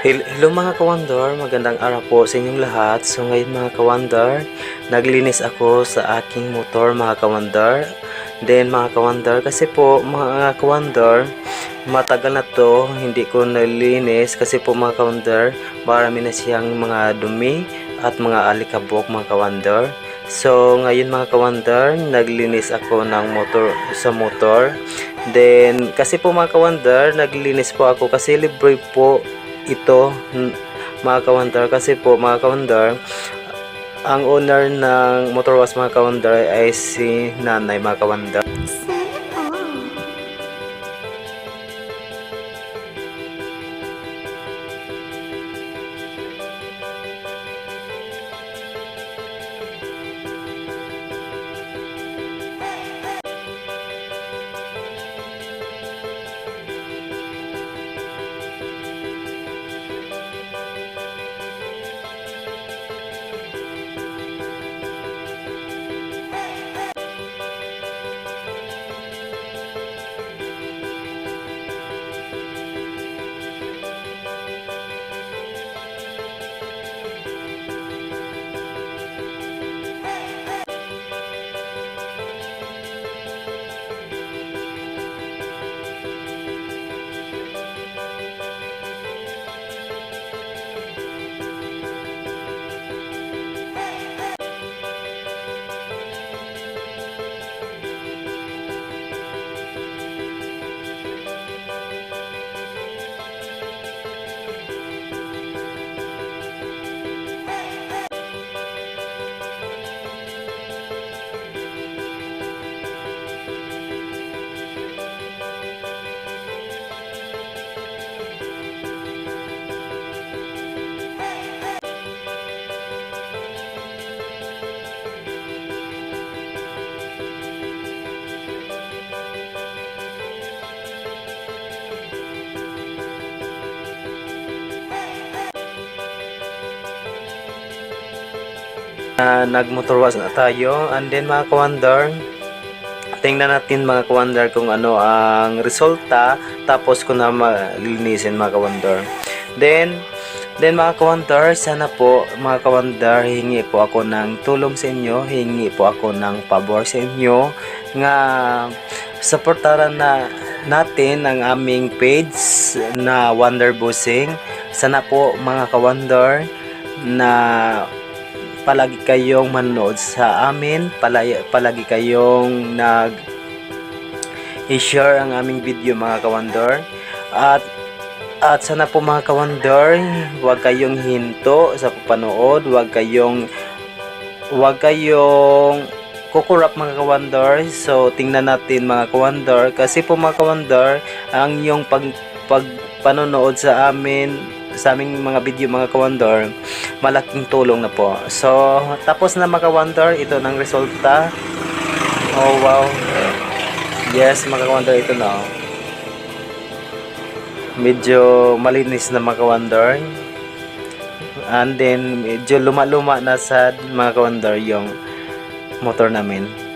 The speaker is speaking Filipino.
Hel- Hello mga kawandor, magandang araw po sa inyong lahat. So ngayon mga kawandor, naglinis ako sa aking motor mga kawandor. Then mga kawandor, kasi po mga kawandor, matagal na to, hindi ko nalinis kasi po mga kawandor, marami na siyang mga dumi at mga alikabok mga kawandor. So ngayon mga kawandor, naglinis ako ng motor sa motor. Then kasi po mga kawandor, naglinis po ako kasi libre po ito mga kawandar. Kasi po mga kawandar ang owner ng motor wash mga kawandar ay si nanay mga kawandar uh, nagmotor wash na tayo. And then mga kawandar tingnan natin mga kawandar kung ano ang resulta. Tapos ko na malinisin mga kawandar then then mga kawandar sana po mga kawandar hingi po ako ng tulong sa inyo. Hingi po ako ng pabor sa inyo. Nga supportaran na natin ang aming page na Wonder Busing sana po mga kawandar na palagi kayong manonood sa amin, palagi kayong nag i-share ang aming video mga kawandor. At at sana po mga kawandor, huwag kayong hinto sa panood, huwag kayong huwag kayong kukurap mga kawandor. So tingnan natin mga kawandor kasi po mga kawandor, ang yung pag pag panonood sa amin sa aming mga video mga kawandor malaking tulong na po. So tapos na mga kawandor ito ng resulta. Oh wow. Yes mga kawandor ito na. Medyo malinis na mga kawandor and then medyo luma-luma na sa mga kawandor yung motor namin